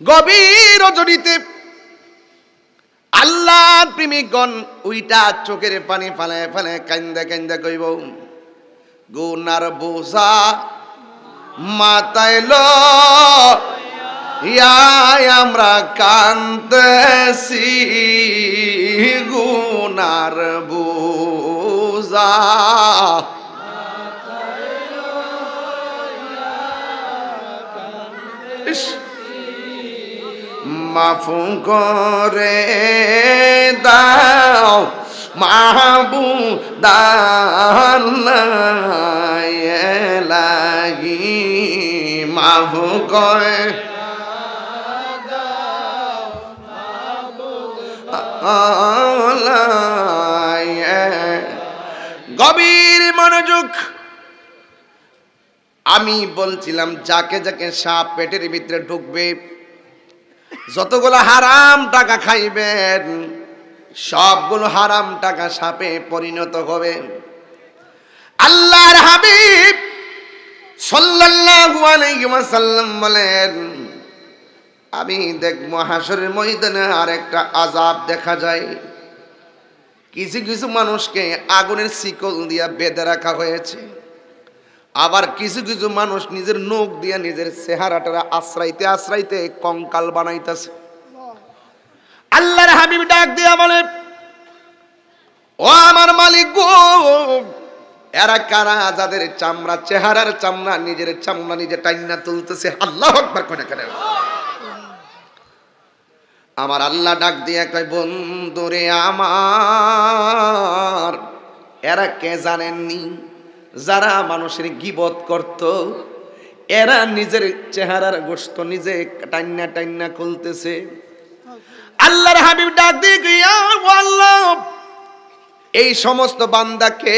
গভীর রজনীতে আল্লাহ প্রেমিকগণ উইটা চোখের পানি ফালায় ফালায় কান্দা কান্দা কইব, গুনার বোঝা মাতাইল ইয়াই আমরা কান্দেছি, গুনার বোঝা ইস। মাফু করে দাও মাহবু লাগি মাফু করে গভীর মনোযোগ। আমি বলছিলাম, যাকে যাকে সাপ পেটের ভিতরে ঢুকবে যতগুলো হারাম টাকা খাইবেন, সবগুলো হারাম টাকা সাপে পরিণত হবে। আল্লাহর হাবিব সাল্লাল্লাহু আলাইহি ওয়াসাল্লাম বলেন, আমি দেখব হাসরের ময়দানে আর একটা আজাব দেখা যায়। কিছু কিছু মানুষকে আগুনের শিকল দিয়া বেঁধে রাখা হয়েছে। আবার কিছু কিছু মানুষ নিজের নখ দিয়ে নিজের চেহারাটা আশ্রাইতে আশ্রাইতে কঙ্কাল বানাইতেছে। আল্লাহর হাবিব ডাক দিয়া বলে, ও আমার মালিক গো, এরা কারা যাদের চামড়া, চেহারার চামড়া, নিজের চামড়া নিজে টাইনা তুলতেছে? আল্লাহ আকবার করে কেন? আমার আল্লাহ ডাক দিয়ে কয়, বন্ধুরে আমার, এরা কে জানেননি? যারা মানুষের গিবত করত, এরা নিজের চেহারার গোস্ত নিজে টাইনা টাইনা খুলতেছে। আল্লাহর হাবিব ডাক দিয়ে এই সমস্ত বান্দাকে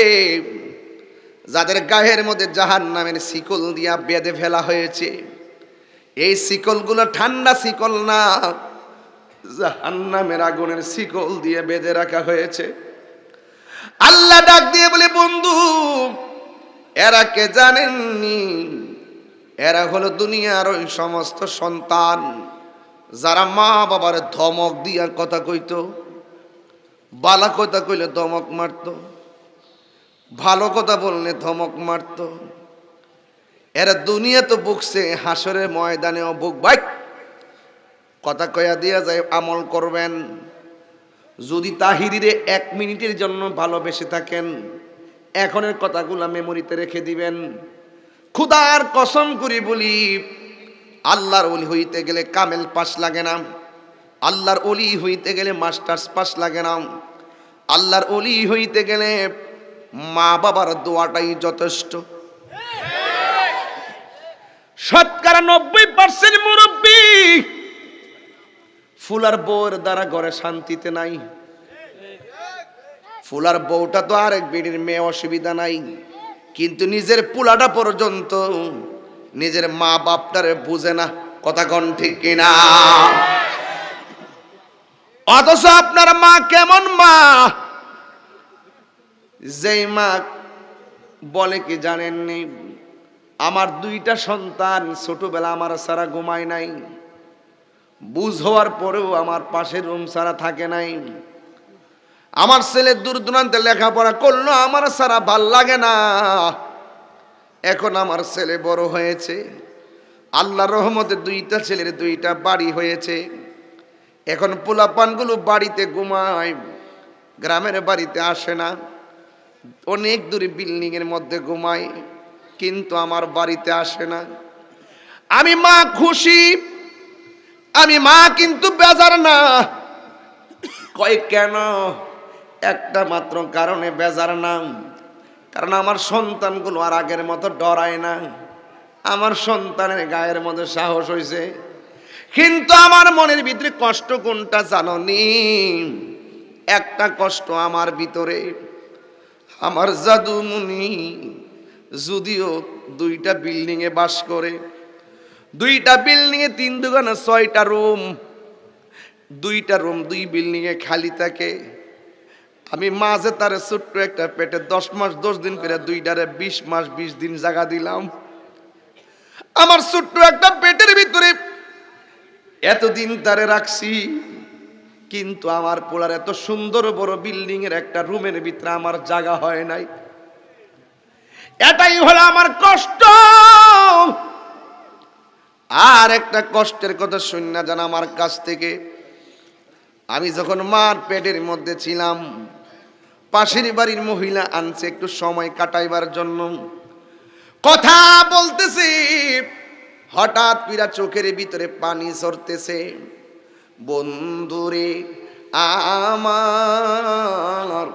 যাদের গায়ের মধ্যে জাহান নামের শিকল দিয়া বেঁধে ফেলা হয়েছে, এই শিকলগুলো ঠান্ডা শিকল না, জাহান্নামের আগুনের শিকল দিয়ে বেঁধে রাখা হয়েছে। আল্লাহ ডাক দিয়ে বলে, বন্ধু এরা কে জানেননি? এরা হলো দুনিয়ার ওই সমস্ত সন্তান যারা মা বাবার ধমক দিয়া কথা কইতো, বালা কথা কইলে ধমক মারতো, ভালো কথা বললে ধমক মারতো। এরা দুনিয়া তো বুকছে হাসরের ময়দানেও বুক বাইক কথা কয়া দিয়া যায়, আমল করবেন। যদি তাহিরিরে এক মিনিটের জন্য ভালোবেসে থাকেন এখনের কথাগুলো মেমোরিতে রেখে দিবেন। খুদার কসম করি বলি, আল্লাহর অলি হইতে গেলে কামেল পাস লাগে না। আল্লাহর অলি হইতে গেলে মাস্টার্স পাস লাগে না। আল্লাহর অলি হইতে গেলে মা বাবার দোয়াটাই যথেষ্ট। শতকরা নব্বই পার্সেন্ট মুরব্বী, ফুলার বোর দ্বারা ঘরে শান্তিতে নাই। ফুলার বউটা তো আরেক বিড়ির মেয়ে, অসুবিধা নাই। কিন্তু নিজের পুলাটা পর্যন্ত নিজের মা বাপটারে বুঝে না, কথা কন ঠিক কিনা। অথচ আপনার মা কেমন মা? যেই মা বলে কি জানেননি, আমার দুইটা সন্তান ছোটবেলা আমার সারা ঘুমায় নাই। বুঝ হওয়ার পরেও আমার পাশের রুম সারা থাকে নাই। আমার ছেলে দূর দূরান্তে লেখাপড়া করল, আমার সারা ভালো লাগে না। এখন আমার ছেলে বড় হয়েছে আল্লাহ রহমতে দুইটা ছেলের দুইটা বাড়ি হয়েছে। এখন পোলাপানগুলো বাড়িতে ঘুমায়, গ্রামের বাড়িতে আসে না। অনেক দূরে বিল্ডিংয়ের মধ্যে ঘুমায়, কিন্তু আমার বাড়িতে আসে না। আমি মা খুশি, আমি মা কিন্তু বেজার না। কয় কেন? একটা মাত্র কারণে বেজার না কারণ আমার সন্তানগুলো আর আগের মতো ডরায় না। আমার সন্তানের গায়ের মধ্যে সাহস হয়েছে কিন্তু আমার মনের ভিতরে কষ্ট কোনটা জাননি? একটা কষ্ট আমার ভিতরে। আমার জাদুমুনি যদিও দুইটা বিল্ডিংয়ে বাস করে। দুইটা বিল্ডিংয়ে তিন দোকানে ছয়টা রুম। দুইটা রুম দুই বিল্ডিংয়ে খালি থাকে। আমি মাঝে তার ছোট্ট একটা পেটে দশ মাস, দশ দিন করে দুইটারে বিশ মাস, বিশ দিন জায়গা দিলাম। আমার ছোট্ট একটা পেটের ভিতরে এতদিন তারে রাখছি, কিন্তু আমার পোলার এত সুন্দর বড় বিল্ডিং এর একটা রুমের ভিতরে আমার জায়গা হয় নাই। এটাই হলো আমার কষ্ট। আর একটা কষ্টের কথা শুন না জান আমার কাছ থেকে। আমি যখন মার পেটের মধ্যে ছিলাম পাশের বাড়ির মহিলা আনছে একটু সময় কাটাইবার জন্য। কথা বলতেছে হঠাৎ পিরা চোখের ভিতরে পানি সরতেছে বন্ধুরে আমার।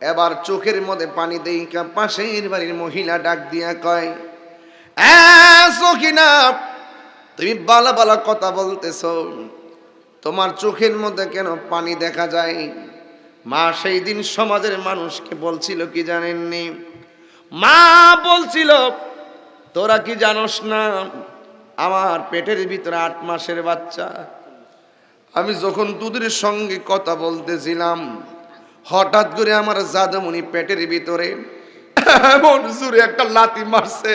এবার চোখের মধ্যে পানি দেই পাশের বাড়ির মহিলা ডাক দিয়া কয় "এ, সখিনা তুমি বালা বালা কথা বলতেছ। তোমার চোখের মধ্যে কেন পানি দেখা যায়? মা সেই দিন সমাজের মানুষকে বলছিল, কি জানেননি? মা বলছিল, তোরা কি জানোস না, আমার পেটের ভিতরে আট মাসের বাচ্চা। আমি যখন তোদের সঙ্গে কথা বলতেছিলাম, হঠাৎ করে আমার জাদমণি পেটের ভিতরে এমন জোরে একটা লাথি মারছে।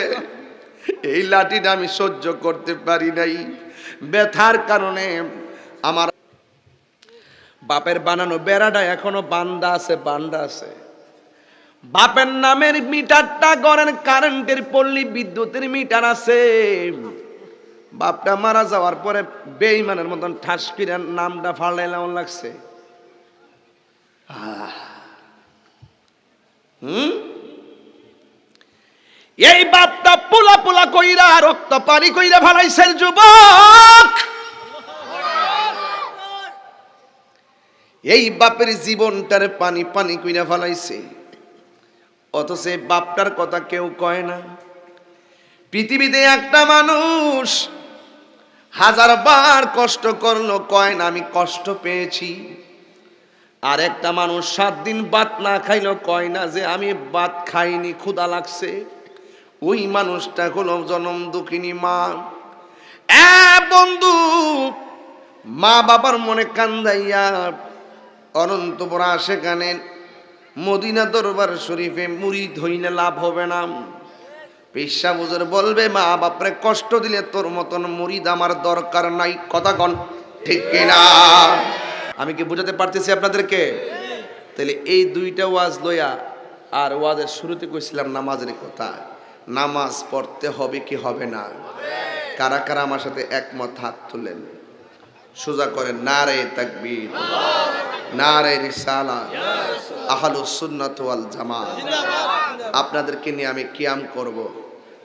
এই লাঠিটা আমি সহ্য করতে পারি নাই। ব্যথার কারণে আমার বাপের বানানো বেড়াটা এখনও বান্দা আছে বান্দা আছে। বাপের নামের মিটারটা গড়েন, কারেন্টের পল্লী, বিদ্যুতের মিটার আছে। বাপটা মারা যাওয়ার পরে বেইমানের মতন ঠাস নামটা ফাড়লাইলাম লাগছে। হুম? এই বাপটা পোলা পোলা কইরা, রক্ত পানি কইরা ফালাইছে যুবক। এই বাপের জীবনটার পানি পানি কইরা ফালাইছে। অথচ এই বাপটার কথা কেউ কয় না। পৃথিবীতে একটা মানুষ হাজার বার কষ্ট করল কয় না, আমি কষ্ট পেয়েছি। আর একটা মানুষ সাত দিন ভাত না খাইলো কয় না যে, আমি ভাত খাইনি, ক্ষুধা লাগছে। ওই মানুষটা হলো জনম দুঃখিনী মা। বন্ধু, মা বাবার মনে কান্দাইয়া অনন্তপুর সেখানে মদিনা দরবার শরীফে মুড়ি ধইলে লাভ হবে না। পেশা বুঝর বলবে, মা বাপরে, কষ্ট দিলে তোর মতন মুড়িদ আমার দরকার নাই। কথা কন, ঠিক কিনা? আমি কি বুঝাতে পারতেছি আপনাদেরকে? তাহলে এই দুইটা ওয়াজ লইয়া আর ওয়াজের শুরুতে কইছিলাম নামাজের কথা। নামাজ পড়তে হবে কি হবে না? কারা কারা আমার সাথে একমত হাত তুলেন? সোজা করেন, নারে তাকবীর। আপনাদেরকে নিয়ে আমি কিয়াম করব।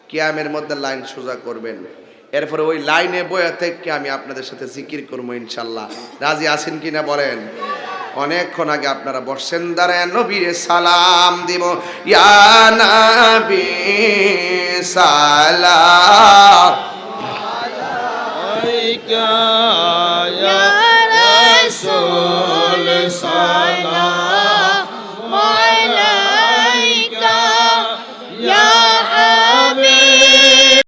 কিয়ামের মধ্যে লাইন সোজা করবেন। এরপরে ওই লাইনে বয়া থেকে আমি আপনাদের সাথে জিকির করব ইনশাল্লাহ রাজি আছেন কিনা বলেন? অনেকক্ষণ আগে আপনারা বসেন দাঁড়ায় নবীর সালাম দিব। ইয়া সালাম।